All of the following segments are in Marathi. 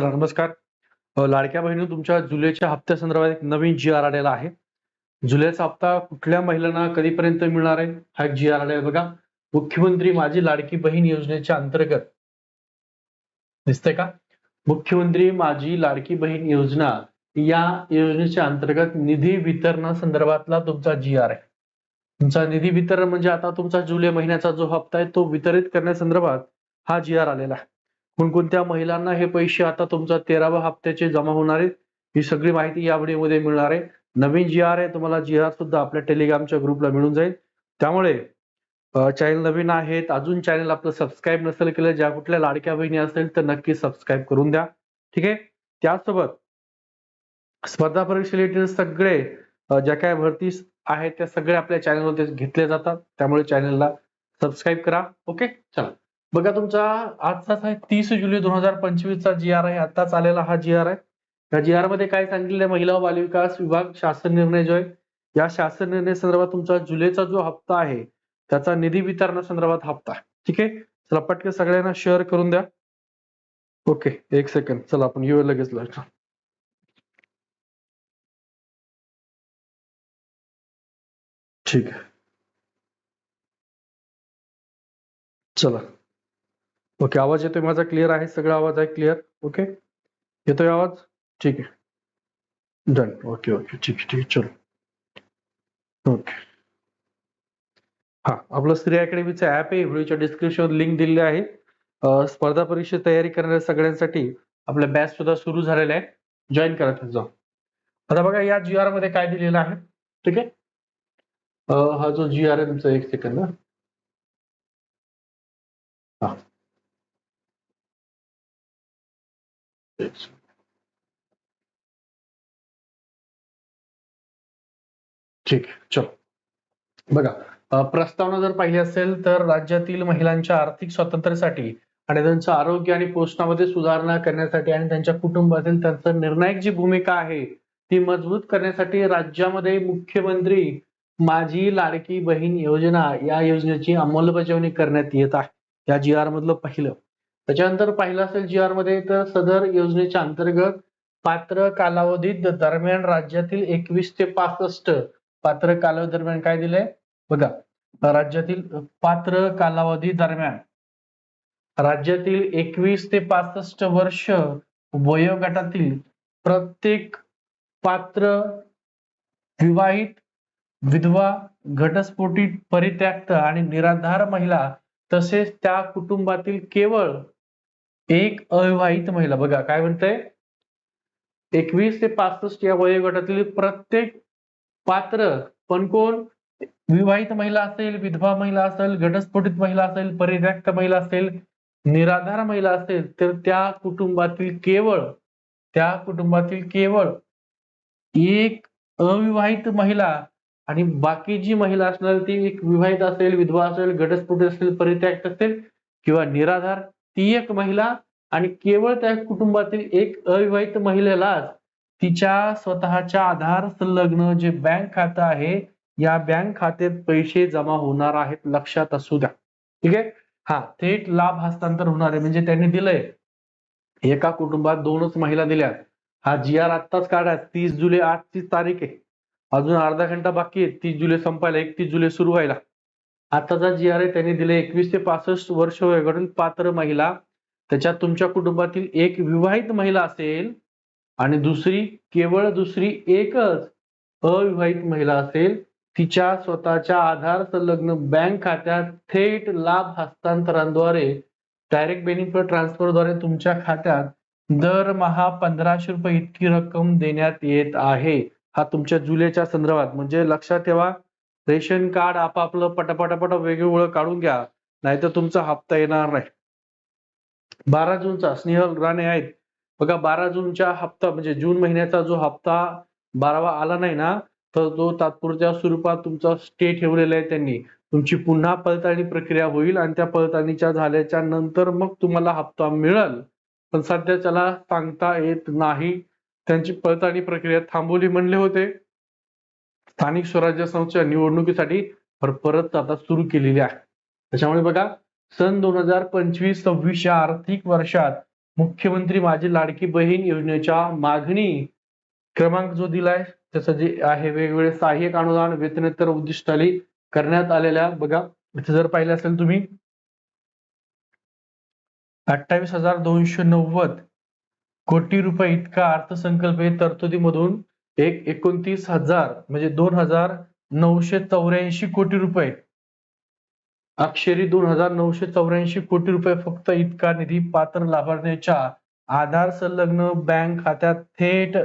चला नमस्कार. लाडक्या बहिणी तुमच्या जुलैच्या हप्त्या संदर्भात एक नवीन जी आर आलेला आहे. जुलैचा हप्ता कुठल्या महिलांना कधीपर्यंत मिळणार आहे? हा जी आर आलेला बघा. मुख्यमंत्री माझी लाडकी बहीण योजनेच्या अंतर्गत. दिसतंय का? मुख्यमंत्री माझी लाडकी बहीण योजना या योजनेच्या अंतर्गत निधी वितरणासंदर्भातला तुमचा जी आर आहे. तुमचा निधी वितरण म्हणजे आता तुमचा जुलै महिन्याचा जो हप्ता आहे तो वितरित करण्यासंदर्भात हा जी आर आलेला आहे. कोणकोणत्या महिलांना हे पैसे आता तुमचा तेराव्या हप्त्याचे जमा होणार आहेत ही सगळी माहिती या व्हिडिओमध्ये मिळणार आहे. नवीन जी आर आहे तुम्हाला जी आर सुद्धा आपल्या टेलिग्रामच्या ग्रुपला मिळून जाईल. त्यामुळे चॅनल नवीन आहेत अजून चॅनल आपलं सबस्क्राईब नसेल केलं ज्या कुठल्या लाडक्या बहिणी असेल तर नक्की सबस्क्राईब करून द्या. ठीक आहे? त्याचसोबत स्पर्धा परीक्षे रिलेटेड सगळे ज्या काय भरती आहेत त्या सगळ्या आपल्या चॅनलमध्ये घेतले जातात. त्यामुळे चॅनलला सबस्क्राईब करा. ओके? चला. बघा तुमचा आजचाच आहे तीस जुलै दोन हजार पंचवीस चा जी आर आहे आताच आलेला हा जी आर आहे. या जी आरमध्ये काय सांगितलेलं आहे महिला व बालविकास विभाग शासन निर्णय जो आहे या शासन निर्णय संदर्भात तुमचा जुलैचा जो हप्ता आहे त्याचा निधी वितरणासंदर्भात हप्ता आहे. ठीक आहे? चला पटकन सगळ्यांना शेअर करून द्या. ओके एक सेकंड चला आपण येऊ लगेच लाईव्ह. ठीक आहे. चला. ओके आवाज येतोय माझा? क्लिअर आहे? सगळा आवाज आहे क्लिअर ओके? येतोय आवाज? ठीक आहे. Done okay okay. ठीक आहे ठीक आहे. चलो. ओके. हा आपलं स्त्री अकॅडमीचं ऍप आहे. व्हिडिओच्या डिस्क्रिप्शन लिंक दिलेली आहे. स्पर्धा परीक्षेची तयारी करणाऱ्या सगळ्यांसाठी आपल्या बॅच सुद्धा सुरू झालेला आहे. जॉईन करा तिथं आता बघा या जी आरमध्ये काय दिलेलं आहे? ठीक आहे? हा जो जी आर आहे तुमचा एक सेकंद ना हा एक ठीक आहे चलो. बघा प्रस्तावना जर पाहिली असेल तर राज्यातील महिलांच्या आर्थिक स्वातंत्र्यासाठी आणि त्यांचं आरोग्य आणि पोषणामध्ये सुधारणा करण्यासाठी आणि त्यांच्या कुटुंबातील त्यांचं निर्णायक जी भूमिका आहे ती मजबूत करण्यासाठी राज्यामध्ये मुख्यमंत्री माझी लाडकी बहीण योजना या योजनेची अंमलबजावणी करण्यात येत आहे. या जी आर मधलं पहिलं. त्याच्यानंतर पाहिलं असेल जी आरमध्ये तर सदर योजनेच्या अंतर्गत पात्र कालावधीत दरम्यान राज्यातील एकवीस ते पासष्ट पात्र कालावधी दरम्यान काय दिलंय? बघा राज्यातील पात्र कालावधी दरम्यान राज्यातील एकवीस ते पासष्ट वर्ष वयोगटातील प्रत्येक पात्र विवाहित विधवा घटस्फोटीत परित्यक्त आणि निराधार महिला तसेच त्या कुटुंबातील केवळ एक अविवाहित महिला बघा काय म्हणतंय? एकवीस ते पासष्ट या वयोगटातील प्रत्येक पात्र पण कोण? विवाहित महिला असेल विधवा महिला असेल घटस्फोटित महिला असेल परित्यक्त महिला असेल निराधार महिला असेल तर त्या कुटुंबातील केवळ त्या कुटुंबातील केवळ एक अविवाहित महिला आणि बाकी जी महिला असणार ती एक विवाहित असेल विधवा असेल घटस्फोटित असेल परित्यक्त असेल किंवा निराधार ती एक महिला आणि केवळ त्या कुटुंबातील एक अविवाहित महिलेलाच तिच्या स्वतःच्या आधार संलग्न जे बँक खातं आहे या बँक खात्यात पैसे जमा होणार आहेत लक्षात असू द्या. ठीक आहे? हा थेट लाभ हस्तांतर होणार आहे. म्हणजे त्यांनी दिलंय एका कुटुंबात दोनच महिला दिल्या हा जी आर आत्ताच काढा तीस जुलै आजची तारीख आहे. अजून अर्धा घंटा बाकी आहे. तीस जुलै संपायला एकतीस जुलै सुरू व्हायला. आताचा जी आर आहे त्यांनी दिले एकवीस ते पासष्ट वर्ष वयोगटातील पात्र महिला त्याच्यात तुमच्या कुटुंबातील एक विवाहित महिला असेल आणि दुसरी केवळ दुसरी एकच अविवाहित महिला असेल तिच्या स्वतःच्या आधार संलग्न बँक खात्यात थेट लाभ हस्तांतरांद्वारे डायरेक्ट बेनिफिट ट्रान्सफरद्वारे तुमच्या खात्यात दरमहा पंधराशे रुपये इतकी रक्कम देण्यात येत आहे. हा तुमच्या जुलैच्या संदर्भात. म्हणजे लक्षात ठेवा रेशन कार्ड आपापलं पटापटापट वेगवेगळं काढून घ्या नाहीतर तुमचा हप्ता येणार नाही. बारा जूनचा स्नेहल राणे आहेत. बघा बारा जूनच्या हप्ता म्हणजे जून महिन्याचा जो हप्ता बारावा आला नाही ना तर तो तात्पुरत्या स्वरूपात तुमचा स्टे ठेवलेला आहे त्यांनी. तुमची पुन्हा पडताळणी प्रक्रिया होईल आणि त्या पडताळणीच्या झाल्याच्यानंतर मग तुम्हाला हप्ता मिळेल. पण सध्या त्याला सांगता येत नाही. त्यांची पडताळणी प्रक्रिया थांबवली म्हणले होते. स्थानिक स्वराज्य संस्थेच्या निवडणुकीसाठी पर- परत आता सुरू केलेली आहे. त्याच्यामुळे बघा सन दोन हजार पंचवीस सव्वीस या आर्थिक वर्षात मुख्यमंत्री माझी लाडकी बहीण योजनेच्या मागणी क्रमांक जो दिलाय त्याचं जे आहे वेगवेगळे सहाय्यक अनुदान वेतनेतर उद्दिष्टाली करण्यात आलेल्या बघा इथे जर पाहिलं असेल तुम्ही अठ्ठावीस हजार दोनशे नव्वद कोटी रुपये इतका अर्थसंकल्पीय तरतुदीमधून एक एकोणतीस हजार म्हणजे दोन हजार नऊशे चौऱ्याऐंशी कोटी रुपये. अक्षरी दोन हजार नऊशे चौऱ्याऐंशी कोटी रुपये फक्त इतका निधी पात्र लाभार्थ्याच्या आधार संलग्न बँक खात्यात थेट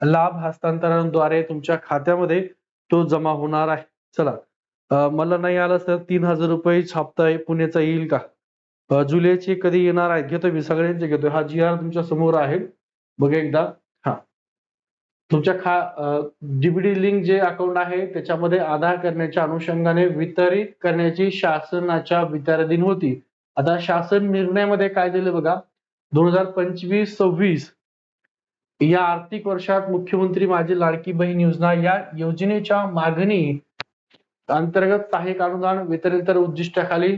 लाभ हस्तांतरणाद्वारे तुमच्या खात्यामध्ये तो जमा होणार आहे. चला मला नाही आलं तर तीन हजार रुपये छापता पुण्याचा येईल का? जुलैचे कधी येणार आहेत? घेतो मी सगळ्यांचे घेतो हा जी आर तुमच्यासमोर आहे. बघा एकदा. हा. तुमच्या खा डीबीडी लिंक जे अकाउंट आहे त्याच्यामध्ये आधार करण्याच्या अनुषंगाने वितरित करण्याची शासनाच्या विचाराधीन होती. आता शासन निर्णयामध्ये काय दिलं बघा? दोन हजार पंचवीस सव्वीस या आर्थिक वर्षात मुख्यमंत्री माझी लाडकी बहीण योजना या योजनेच्या मागणी अंतर्गत सहाय्यक अनुदान वितरितर उद्दिष्टाखाली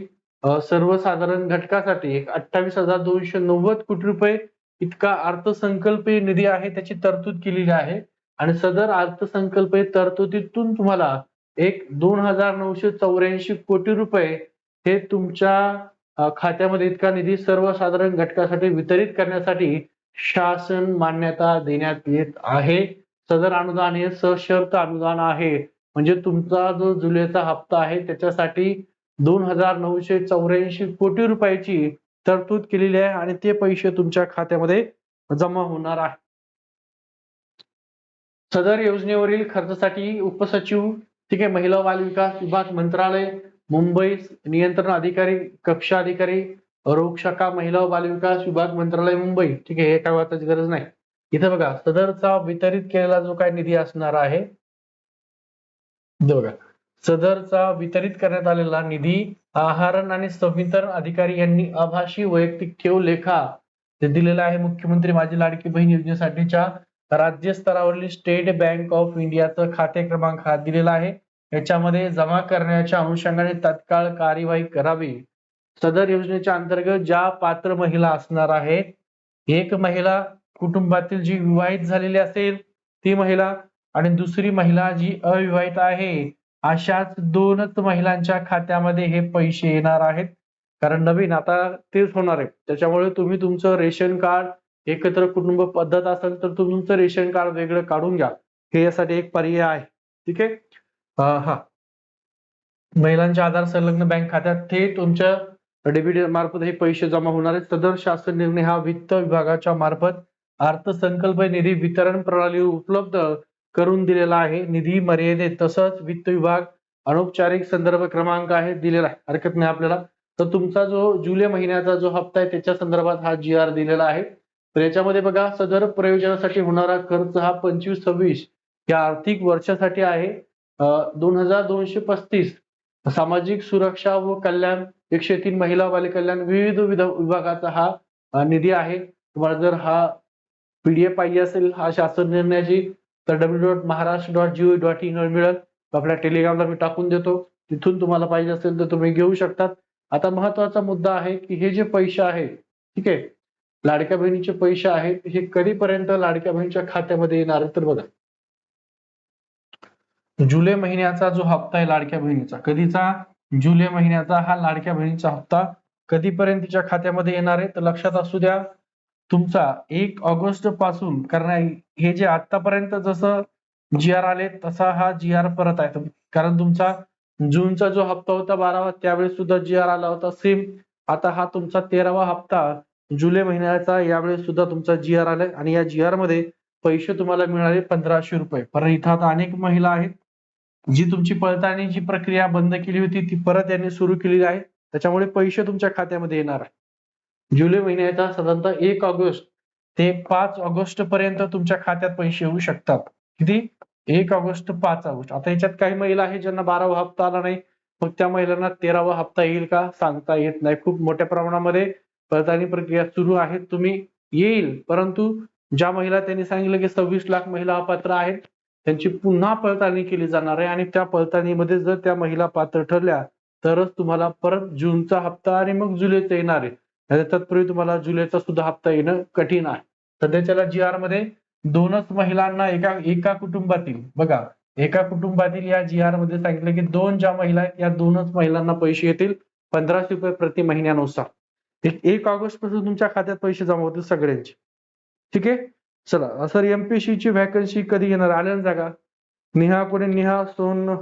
सर्वसाधारण घटकासाठी एक अठ्ठावीस हजार दोनशे नव्वद कोटी रुपये इतका अर्थसंकल्पीय निधी आहे त्याची तरतूद केलेली आहे. आणि सदर अर्थसंकल्पीय तरतुदीतून तुम्हाला एक दोन हजार नऊशे चौऱ्याऐंशी कोटी रुपये हे तुमच्या खात्यामध्ये इतका निधी सर्वसाधारण घटकासाठी वितरित करण्यासाठी शासन मान्यता देण्यात येत आहे. सदर अनुदान हे सशर्त अनुदान आहे. म्हणजे तुमचा जो जुलैचा हप्ता आहे त्याच्यासाठी दोन हजार नऊशे चौऱ्याऐंशी कोटी रुपयाची तरतूद केलेली आहे आणि ते पैसे तुमच्या खात्यामध्ये जमा होणार आहे. सदर योजनेवरील खर्चासाठी उपसचिव ठीक आहे महिला बाल विकास विभाग मंत्रालय मुंबई नियंत्रण अधिकारी कक्षा अधिकारी रोग शाखा महिला व बाल विकास विभाग मंत्रालय मुंबई ठीक आहे हे काय वाचायची गरज नाही. इथे बघा सदरचा वितरित केलेला जो काय निधी असणार आहे बघा सदरचा वितरित करण्यात आलेला निधी आहारण आणि संवितरण अधिकारी यांनी आभासी वैयक्तिक ठेव लेखा ते दिलेला आहे मुख्यमंत्री माझी लाडकी बहीण योजनेसाठीच्या राज्य स्तरावरील स्टेट बँक ऑफ इंडियाचं खाते क्रमांक हा दिलेला आहे. याच्यामध्ये जमा करण्याच्या अनुषंगाने तत्काळ कार्यवाही करावी. सदर योजनेच्या अंतर्गत ज्या पात्र महिला असणार आहेत एक महिला कुटुंबातील जी विवाहित झालेली असेल ती महिला आणि दुसरी महिला जी अविवाहित आहे अशाच दोनच महिलांच्या खात्यामध्ये हे पैसे येणार आहेत. कारण नवीन आता तेच होणार आहे. त्याच्यामुळे तुम्ही तुमचं रेशन कार्ड एकत्र कुटुंब पद्धत असेल तर तुमचं रेशन कार्ड वेगळं काढून घ्या. हे यासाठी एक पर्याय आहे. ठीक आहे? हा. महिलांच्या आधार संलग्न बँक खात्यात थेट तुमच्या डेबिट मार्फत हे पैसे जमा होणार आहेत. सदर शासन निर्णय हा वित्त विभागाच्या मार्फत अर्थसंकल्प निधी वितरण प्रणाली उपलब्ध करून दिलेला आहे. निधी मर्यादे तसंच वित्त विभाग अनौपचारिक संदर्भ क्रमांक आहे दिलेला आहे. हरकत नाही आपल्याला. तर तुमचा जो जुलै महिन्याचा जो हप्ता आहे त्याच्या संदर्भात हा जी आर दिलेला आहे. तर याच्यामध्ये बघा सदर प्रयोजनासाठी होणारा खर्च हा पंचवीस सव्वीस या आर्थिक वर्षासाठी आहे. दोन हजार दोनशे पस्तीस सामाजिक सुरक्षा व कल्याण एकशे तीन महिला बालकल्याण विविध विध- विभागाचा हा निधी आहे. तुम्हाला जर हा पीडीएफ पाहिजे असेल हा शासन निर्णयाची तर W dot Maharashtra dot G O dot in वर मिळेल. आपल्या टेलिग्रामला मी टाकून देतो. तिथून तुम्हाला पाहिजे असेल तर तुम्ही घेऊ शकतात. आता महत्त्वाचा मुद्दा आहे की हे जे पैसे आहेत ठीक आहे लाडक्या बहिणीचे पैसे आहेत हे कधीपर्यंत लाडक्या बहिणीच्या खात्यामध्ये येणार आहेत तर बघा. जुलै महिन्याचा जो हप्ता आहे लाडक्या बहिणीचा कधीचा? जुलै महिन्याचा हा लाडक्या बहिणीचा हप्ता कधीपर्यंत तिच्या खात्यामध्ये येणार आहे? तर लक्षात असू द्या तुमचा एक ऑगस्टपासून कारण हे जे आतापर्यंत जसं जी आर आले तसा हा जी आर परत आहे. कारण तुमचा जूनचा जो हप्ता होता बारावा त्यावेळेस सुद्धा जी आर आला होता. सेम आता हा तुमचा तेरावा हप्ता जुलै महिन्याचा यावेळेस सुद्धा तुमचा जी आर आलाय. आणि या जी आरमध्ये पैसे तुम्हाला मिळाले पंधराशे रुपये. परत इथं आता अनेक महिला आहेत जी तुमची पळताळणीची प्रक्रिया बंद केली होती ती परत यांनी सुरू केलेली आहे. त्याच्यामुळे पैसे तुमच्या खात्यामध्ये येणार आहे. जुलै महिन्याचा साधारणतः एक ऑगस्ट ते पाच ऑगस्ट पर्यंत तुमच्या खात्यात पैसे येऊ शकतात. किती? एक ऑगस्ट पाच ऑगस्ट. आता याच्यात काही महिला आहेत ज्यांना बारावा हप्ता आला नाही. मग त्या महिलांना तेरावा हप्ता येईल का? सांगता येत नाही. खूप मोठ्या प्रमाणामध्ये पडताळणी प्रक्रिया सुरू आहे तुम्ही येईल. परंतु ज्या महिला त्यांनी सांगितलं की सव्वीस लाख महिला अपात्र आहेत त्यांची पुन्हा पडताळणी केली जाणार आहे. आणि त्या पडताळणीमध्ये जर त्या महिला पात्र ठरल्या तरच तुम्हाला परत जूनचा हप्ता आणि मग जुलैचा येणार आहे. नाहीतर तत्पूर्वी तुम्हाला जुलैचा सुद्धा हप्ता येणं कठीण आहे. सध्याच्याला जी आरमध्ये दोनच महिलांना एका एका कुटुंबातील बघा एका कुटुंबातील या जी आरमध्ये सांगितलं की दोन ज्या महिला आहेत या दोनच महिलांना पैसे येतील पंधराशे रुपये प्रति महिन्यानुसार. एक ऑगस्टपासून तुमच्या खात्यात पैसे जमा होतील सगळ्यांचे. ठीक आहे? चला सर एमपीसी ची व्हॅकन्सी कधी येणार? आल्या ना जागा? निहा कोणी? निहा सोन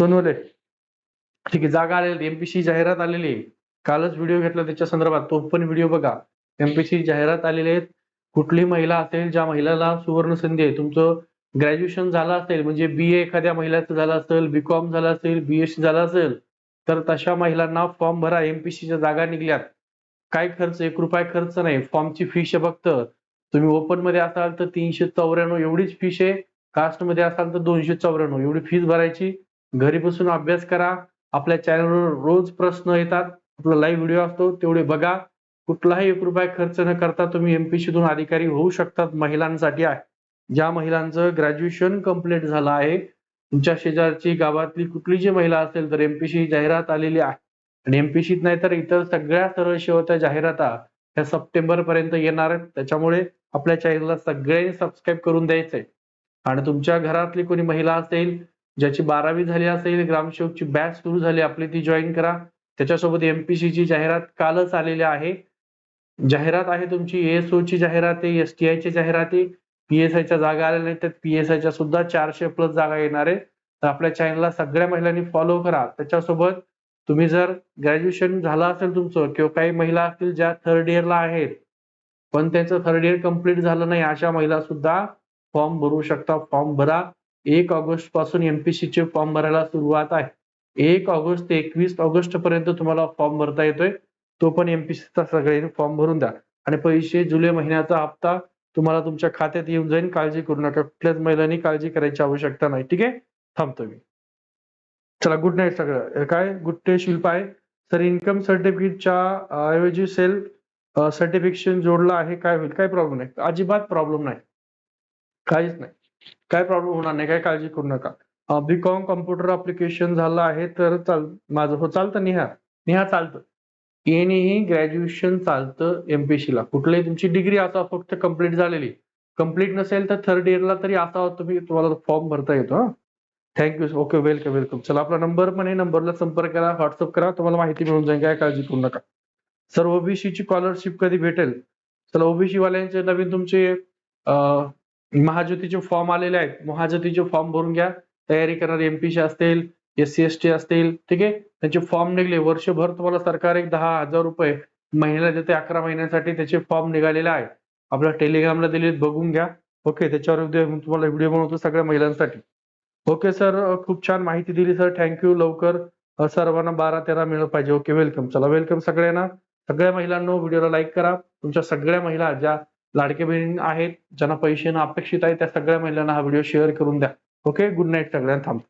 सोनवले. ठीक आहे जागा आलेली एमपीसी जाहिरात आलेली आहे. कालच व्हिडिओ घेतला त्याच्या संदर्भात. तो पण व्हिडिओ बघा. एमपीसी जाहिरात आलेले आहेत. कुठली महिला असेल ज्या महिलाला सुवर्ण संधी आहे. तुमचं ग्रॅज्युएशन झालं असेल म्हणजे बी ए एखाद्या महिलाचं झालं असेल बी कॉम झालं असेल बीएससी झालं असेल तर तशा महिलांना फॉर्म भरा. एमपीसीच्या जागा निघल्यात. काय खर्च? एक रुपया खर्च नाही. फॉर्मची फीस आहे फक्त. तुम्ही ओपनमध्ये असाल तर तीनशे चौऱ्याण्णव एवढीच फीस आहे. कास्टमध्ये असाल तर दोनशे चौऱ्याण्णव. एवढी फीस भरायची. घरी बसून अभ्यास करा. आपल्या चॅनलवर रोज प्रश्न येतात. आपला लाईव्ह व्हिडिओ असतो तेवढे बघा. कुठलाही एक रुपया खर्च न करता तुम्ही एमपीसीतून अधिकारी होऊ शकतात महिलांसाठी आहे. ज्या महिलांचं ग्रॅज्युएशन कंप्लीट झालं आहे तुमच्या शेजारची गावातली कुठली जी महिला असेल तर एमपीसी जाहिरात आलेली आहे. आणि एमपीसीत नाही तर इतर सगळ्या सरळ शेवटच्या जाहिराता ह्या सप्टेंबर पर्यंत येणार आहेत. त्याच्यामुळे आपल्या चॅनलला सगळ्यांनी सबस्क्राईब करून द्यायचंय. आणि तुमच्या घरातली कोणी महिला असेल ज्याची बारावी झाली असेल ग्रामसेवकची बॅच सुरू झाली आपली ती जॉईन करा. त्याच्यासोबत एमपीसी ची जाहिरात कालच आलेली आहे. जाहिरात आहे तुमची एएसओ ची जाहिरात आहे एसटीआय ची जाहिरात आहे. पीएसआयच्या जागा आलेल्या आहेत तर पीएसआयच्या सुद्धा चारशे प्लस जागा येणार आहे. तर आपल्या चॅनलला सगळ्या महिलांनी फॉलो करा. त्याच्यासोबत तुम्ही जर ग्रॅज्युएशन झालं असेल तुमचं किंवा काही महिला असतील ज्या थर्ड इयरला आहेत पण त्यांचं थर्ड इयर कंप्लीट झालं नाही अशा महिला सुद्धा फॉर्म भरू शकता. फॉर्म भरा. एक ऑगस्टपासून एमपीसी चे फॉर्म भरायला सुरुवात आहे. एक ऑगस्ट ते एकवीस ऑगस्ट पर्यंत तुम्हाला फॉर्म भरता येतोय. तो पण एमपीसीचा सगळ्यांनी फॉर्म भरून द्या. आणि पैसे जुलै महिन्याचा हप्ता तुम्हाला तुमच्या खात्यात येऊन जाईल. काळजी करू नका. कुठल्याच महिलांनी काळजी करायची आवश्यकता नाही. ठीक आहे? थांबतो मी. चला गुड नाईट सगळं काय? गुड डे शिल्प आहे. सर इन्कम सर्टिफिकेटच्या ऐवजी सेल्फ सर्टिफिकेशन जोडला आहे. काय होईल? काय प्रॉब्लेम नाही. अजिबात प्रॉब्लेम नाही. काहीच नाही. काय प्रॉब्लेम होणार नाही. काय काळजी करू नका. बी कॉम अप्लिकेशन झालं आहे तर चाल माझं हो चालतं निहा निहा चालतं. एनीही ग्रॅज्युएशन चालतं एमपीसी ला. कुठलीही तुमची डिग्री असा फक्त कंप्लीट झालेली. कंप्लीट नसेल तर थर्ड इयरला तरी असा तुम्ही तुम्हाला फॉर्म भरता येतो थँक्यू ओके वेलकम वेलकम चला आपला नंबर पण आहे नंबरला संपर्क करा व्हॉट्सअप करा तुम्हाला माहिती मिळून जाईल काय काळजी करू नका. सर ओबीसीची स्कॉलरशिप कधी भेटेल? चला ओबीसी वाल्यांचे नवीन तुमचे महाज्योतीचे फॉर्म आलेले आहेत. महाज्योतीचे फॉर्म भरून घ्या. तयारी करणारे एमपीसी असतील एस सी एस टी असतील ठीक आहे? त्यांचे फॉर्म निघले. वर्षभर तुम्हाला सरकार एक दहा हजार रुपये महिन्याला देते अकरा महिन्यांसाठी त्याचे फॉर्म निघालेले आहे. आपल्या टेलिग्रामला दिले बघून घ्या. ओके त्याच्यावर तुम्हाला व्हिडिओ बनवतो सगळ्या महिलांसाठी. ओके सर खूप छान माहिती दिली सर थँक्यू लवकर. सर्वांना बारा तेरा मिळलं पाहिजे. ओके वेलकम चला वेलकम सगळ्यांना. सगळ्या महिलांना व्हिडिओला लाईक करा. तुमच्या सगळ्या महिला ज्या लाडके बहीण आहेत ज्यांना पैसे अपेक्षित आहे त्या सगळ्या महिलांना हा व्हिडिओ शेअर करून द्या. ओके गुड नाईट सगळ्यांना थांब